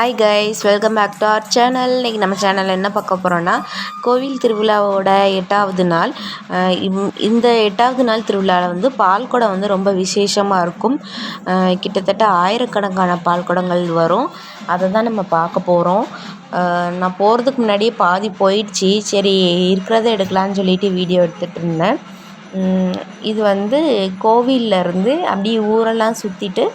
Hi guys welcome back to our channel இன்றைக்கி நம்ம சேனலில் என்ன பார்க்க போகிறோன்னா கோவில் திருவிழாவோட எட்டாவது நாள். இந்த எட்டாவது நாள் திருவிழாவில் வந்து பால்குடம் வந்து ரொம்ப விசேஷமாக இருக்கும். கிட்டத்தட்ட ஆயிரக்கணக்கான பால்குடங்கள் வரும். அதை தான் நம்ம பார்க்க போகிறோம் நான் போகிறதுக்கு முன்னாடியே பாதி போயிடுச்சு. சரி இருக்கிறத எடுக்கலான்னு சொல்லிட்டு வீடியோ எடுத்துகிட்டு இருந்தேன். இது வந்து கோவில்ல இருந்து அப்படியே ஊரெல்லாம் சுற்றிட்டு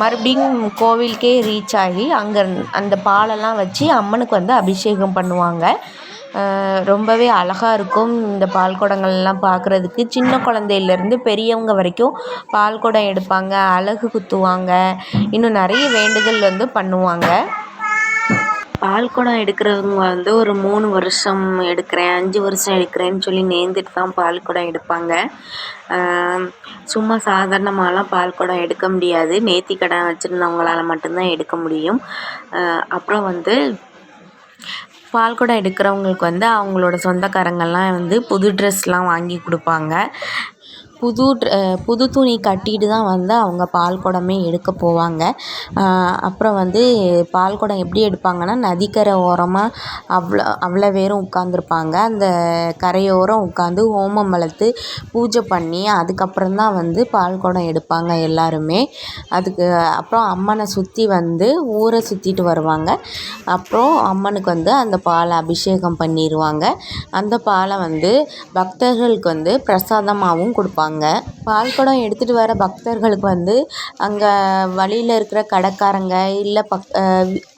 மறுபடியும் கோவிலுக்கே ரீச் ஆகி அங்கே அந்த பாலெல்லாம் வச்சு அம்மனுக்கு வந்து அபிஷேகம் பண்ணுவாங்க. ரொம்பவே அழகாக இருக்கும் இந்த பால் குடங்கள்லாம் பார்க்குறதுக்கு. சின்ன குழந்தையிலேருந்து பெரியவங்க வரைக்கும் பால் குடம் எடுப்பாங்க அலகு குத்துவாங்க. இன்னும் நிறைய வேண்டுதல் வந்து பண்ணுவாங்க. பால் குடம் எடுக்கிறவங்க வந்து ஒரு மூணு வருஷம் எடுக்கிறேன் அஞ்சு வருஷம் எடுக்கிறேன்னு சொல்லி நேர்ந்துட்டு தான் பால் குடம் எடுப்பாங்க சும்மா சாதாரணமாகலாம் பால் குடம் எடுக்க முடியாது. நேர்த்தி கடன் வச்சுருந்தவங்களால மட்டும்தான் எடுக்க முடியும். அப்புறம் வந்து பால் குடம் எடுக்கிறவங்களுக்கு வந்து அவங்களோட சொந்தக்காரங்கள்லாம் வந்து புது ட்ரெஸ்லாம் வாங்கி கொடுப்பாங்க. புது புது துணி கட்டிட்டு தான் வந்து அவங்க பால் குடமே எடுக்க போவாங்க. அப்புறம் வந்து பால் குடம் எப்படி எடுப்பாங்கன்னா நதிக்கரை ஓரமாக அவ்வளோ அவ்வளோ பேரும் உட்காந்துருப்பாங்க அந்த கரையோரம் உட்காந்து ஹோமம் வளர்த்து பூஜை பண்ணி அதுக்கப்புறம் தான் வந்து பால் குடம் எடுப்பாங்க எல்லாருமே. அதுக்கு அப்புறம் அம்மனை சுற்றி வந்து ஊரை சுற்றிட்டு வருவாங்க. அப்புறம் அம்மனுக்கு வந்து அந்த பாலை அபிஷேகம் பண்ணிடுவாங்க அந்த பாலை வந்து பக்தர்களுக்கு வந்து பிரசாதமாகவும் கொடுப்பாங்க. வாங்க பால்குடம் எடுத்துகிட்டு வர பக்தர்களுக்கு வந்து அங்கே வழியில் இருக்கிற கடைக்காரங்க இல்லை பக்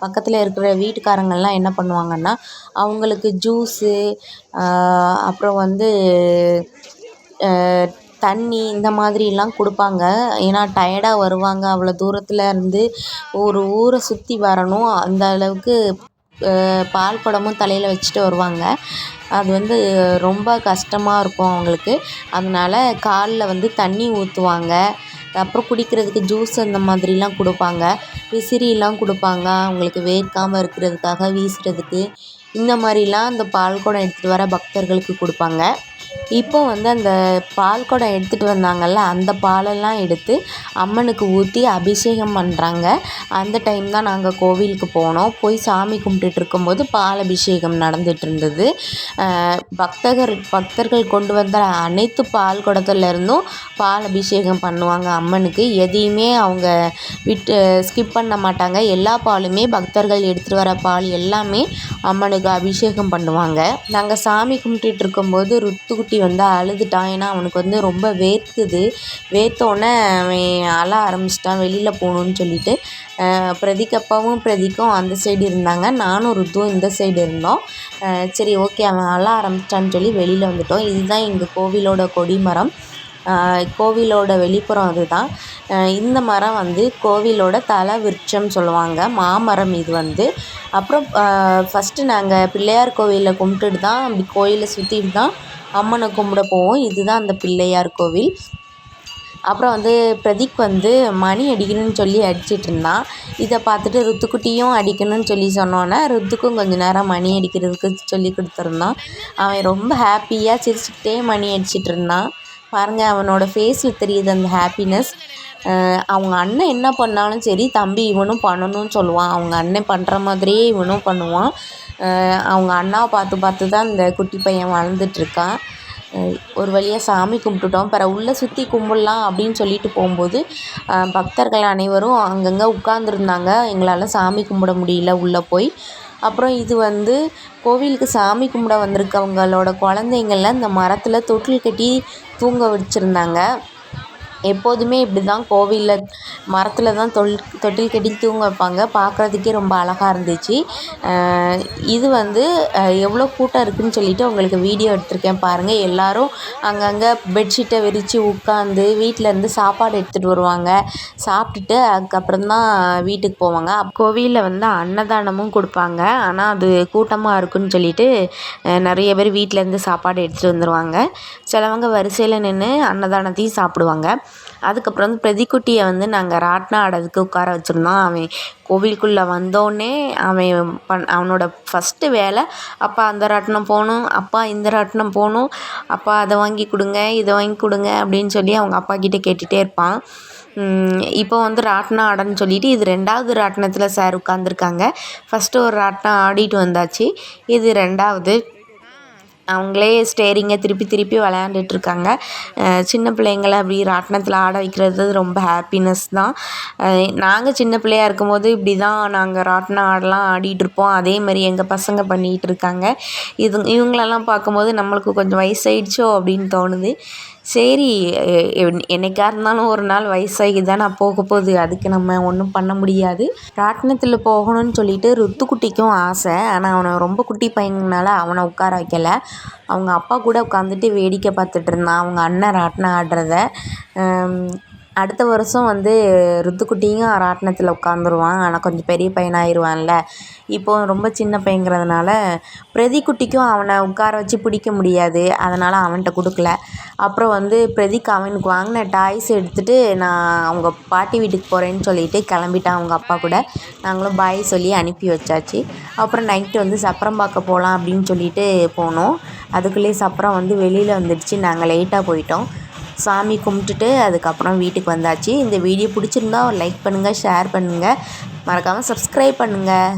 பக்கத்தில் இருக்கிற வீட்டுக்காரங்கள்லாம் என்ன பண்ணுவாங்கன்னா அவங்களுக்கு ஜூஸு அப்புறம் வந்து தண்ணி இந்த மாதிரிலாம் கொடுப்பாங்க. ஏன்னா டயர்டாக வருவாங்க. அவ்வளோ தூரத்தில் இருந்து ஒரு ஊரை சுற்றி வரணும். அந்த அளவுக்கு பால் குடமும் தலையில் வச்சுட்டு வருவாங்க. அது வந்து ரொம்ப கஷ்டமாக இருக்கும் அவங்களுக்கு. அதனால் காலில் வந்து தண்ணி ஊற்றுவாங்க அப்புறம் குடிக்கிறதுக்கு ஜூஸ் அந்த மாதிரிலாம் கொடுப்பாங்க. விசிறிலாம் கொடுப்பாங்க. அவங்களுக்கு வேர்க்காமல் இருக்கிறதுக்காக வீசுறதுக்கு. இந்த மாதிரிலாம் அந்த பால் குடம் எடுத்துகிட்டு வர பக்தர்களுக்கு கொடுப்பாங்க. இப்போ வந்து அந்த பால் குடம் எடுத்துகிட்டு வந்தாங்கல்ல அந்த பாலெல்லாம் எடுத்து அம்மனுக்கு ஊற்றி அபிஷேகம் பண்ணுறாங்க அந்த டைம் தான் நாங்கள் கோவிலுக்கு போனோம். போய் சாமி கும்பிட்டுட்டு இருக்கும்போது பால் அபிஷேகம் நடந்துட்டு இருந்தது. பக்தர்கள் பக்தர்கள் கொண்டு வந்த அனைத்து பால் குடத்துலேருந்தும் பால் அபிஷேகம் பண்ணுவாங்க அம்மனுக்கு. எதையுமே அவங்க விட்டு ஸ்கிப் பண்ண மாட்டாங்க. எல்லா பாலுமே பக்தர்கள் எடுத்துகிட்டு வர பால் எல்லாமே அம்மனுக்கு அபிஷேகம் பண்ணுவாங்க. நாங்கள் சாமி கும்பிட்டுட்டு இருக்கும்போது ருத்துக்குட்டி வந்து அழுதுட்டான். ஏன்னா அவனுக்கு வந்து ரொம்ப வேர்க்குது. வேர்த்தோடனே அவன் அழ ஆரம்பிச்சிட்டான். வெளியில் போகணுன்னு சொல்லிட்டு. அஹ் பிரதீக் அப்பாவும் பிரதீக்கும் அந்த சைடு இருந்தாங்க. நானும் ருத்துவும் இந்த சைடு இருந்தோம். சரி ஓகே அவன் அழ ஆரம்பிச்சிட்டான்னு சொல்லி வெளியில் வந்துட்டோம். இதுதான் எங்கள் கோவிலோட கொடிமரம். கோவிலோட வெளிப்புறம் அதுதான். இந்த மரம் வந்து கோவிலோட தல விருட்சம் சொல்லுவாங்க. மாமரம் இது வந்து. அப்புறம் ஃபஸ்ட்டு நாங்கள் பிள்ளையார் கோவிலில் கும்பிட்டுட்டு தான் அப்படி கோயிலை சுற்றிட்டு தான் அம்மனை கும்பிட போவோம். இதுதான் அந்த பிள்ளையார் கோவில். அப்புறம் வந்து பிரதீக் வந்து மணி அடிக்கணும்னு சொல்லி அடிச்சிட்டு இருந்தான். இதை பார்த்துட்டு ருத்துக்குட்டியும் அடிக்கணும்னு சொல்லி சொன்னோன்னே ருத்துக்கும் கொஞ்ச நேரம் மணி அடிக்கிறதுக்கு சொல்லி கொடுத்துருந்தான். அவன் ரொம்ப ஹாப்பியாக சிரிச்சுக்கிட்டே மணி அடிச்சிட்டு இருந்தான். பாருங்கள் அவனோட ஃபேஸில் தெரியுது அந்த ஹாப்பினஸ் அவங்க அண்ணன் என்ன பண்ணாலும் சரி தம்பி இவனும் பண்ணணும்னு சொல்லுவான். அவங்க அண்ணன் பண்ணுற மாதிரியே இவனும் பண்ணுவான். அவங்க அண்ணாவை பார்த்து பார்த்து தான் இந்த குட்டி பையன் வளர்ந்துட்டுருக்கான் ஒரு வழியாக சாமி கும்பிட்டுட்டோம். பிற உள்ளே சுற்றி கும்பிடலாம் அப்படின்னு சொல்லிட்டு போகும்போது பக்தர்கள் அனைவரும் அங்கங்கே உட்காந்துருந்தாங்க எங்களால் சாமி கும்பிட முடியல உள்ளே போய். அப்புறம் இது வந்து கோவிலுக்கு சாமி கும்பிட வந்திருக்கவங்களோட குழந்தைங்கள இந்த மரத்தில் தொட்டில் கட்டி தூங்க வச்சுருந்தாங்க. எப்போதுமே இப்படி தான் கோவிலில் மரத்தில் தான் தொல் தொட்டில் கட்டி தூங்க வைப்பாங்க. பார்க்குறதுக்கே ரொம்ப அழகாக இருந்துச்சு. இது வந்து எவ்வளோ கூட்டம் இருக்குதுன்னு சொல்லிட்டு உங்களுக்கு வீடியோ எடுத்திருக்கேன் பாருங்கள் எல்லாரும் அங்கங்கே பெட்ஷீட்டை விரித்து உட்காந்து வீட்டிலேருந்து சாப்பாடு எடுத்துகிட்டு வருவாங்க. சாப்பிட்டுட்டு அதுக்கப்புறம் தான் வீட்டுக்கு போவாங்க. கோவிலில் வந்து அன்னதானமும் கொடுப்பாங்க. ஆனால் அது கூட்டமாக இருக்குன்னு சொல்லிட்டு நிறைய பேர் வீட்டிலேருந்து சாப்பாடு எடுத்துகிட்டு வந்துடுவாங்க சிலவங்க வரிசையில் நின்று அன்னதானத்தையும் சாப்பிடுவாங்க. அதுக்கப்புறம் வந்து பிரதிக்குட்டியை வந்து நாங்கள் ராட்டினம் ஆடுறதுக்கு உட்கார வச்சுருந்தோம். அவன் கோவிலுக்குள்ளே வந்தோடனே அவன் பண் அவனோட ஃபஸ்ட்டு வேலை அப்பா அந்த ராட்டினம் போகணும். அப்பா இந்த ராட்டினம் போகணும். அப்பா அதை வாங்கி கொடுங்க இதை வாங்கி கொடுங்க அப்படின்னு சொல்லி அவங்க அப்பா கிட்டே கேட்டுகிட்டே இருப்பான். இப்போ வந்து ராட்டினம் ஆடன்னு சொல்லிட்டு இது ரெண்டாவது ராட்டினத்தில் சார் உட்காந்துருக்காங்க ஃபஸ்ட்டு ஒரு ராட்டினம் ஆடிட்டு வந்தாச்சு. இது ரெண்டாவது. அவங்களே ஸ்டேரிங்கை திருப்பி திருப்பி விளையாண்டுட்ருக்காங்க. சின்ன பிள்ளைங்களை அப்படி ராட்டினத்தில் ஆட வைக்கிறது ரொம்ப ஹாப்பினஸ் தான். நாங்கள் சின்ன பிள்ளையாக இருக்கும்போது இப்படி தான் நாங்கள் ராட்டினம் ஆடலாம் ஆடிட்டுருப்போம். அதே மாதிரி எங்கள் பசங்க பண்ணிகிட்டு இருக்காங்க இது இவங்களெல்லாம் பார்க்கும்போது நம்மளுக்கு கொஞ்சம் வயசாயிடுச்சோ அப்படின்னு தோணுது. சரி என்னைக்கா இருந்தாலும் ஒரு நாள் வயசாகி நான் போக போகுது. அதுக்கு நம்ம ஒன்றும் பண்ண முடியாது. ராட்டினத்தில் போகணும்னு சொல்லிட்டு ருத்துக்குட்டிக்கும் ஆசை. ஆனால் அவனை ரொம்ப குட்டி பையனால அவனை உட்கார வைக்கல. அவங்க அப்பா கூட உட்காந்துட்டு வேடிக்கை பார்த்துட்டு இருந்தான். அவங்க அண்ணன் ராட்டினம் ஆடுறத. அடுத்த வருஷம் வந்து ருத்துக்குட்டியும் ராட்டினத்தில் உட்காந்துருவான் ஆனால் கொஞ்சம் பெரிய பையனாகிருவான்ல இப்போது ரொம்ப சின்ன பையங்கிறதுனால பிரதிக்குட்டிக்கும் அவனை உட்கார வச்சு பிடிக்க முடியாது. அதனால் அவன்கிட்ட கொடுக்கல. அப்புறம் வந்து பிரதிக் அவனுக்கு வாங்கின டாய்ஸ் எடுத்துகிட்டு நான் அவங்க பாட்டி வீட்டுக்கு போகிறேன்னு சொல்லிட்டு கிளம்பிட்டான் அவங்க அப்பா கூட. நாங்களும் பாய் சொல்லி அனுப்பி வச்சாச்சு. அப்புறம் நைட்டு வந்து சப்பரம் பார்க்க போகலாம் அப்படின்னு சொல்லிட்டு போனோம். அதுக்குள்ளேயே சப்பரம் வந்து வெளியில் வந்துடுச்சு. நாங்கள் லேட்டாக போயிட்டோம். சாமி கும்பிட்டுட்டு அதுக்கப்புறம் வீட்டுக்கு வந்தாச்சு. இந்த வீடியோ பிடிச்சிருந்தா ஒரு லைக் பண்ணுங்கள் ஷேர் பண்ணுங்கள் மறக்காமல் சப்ஸ்கிரைப் பண்ணுங்கள்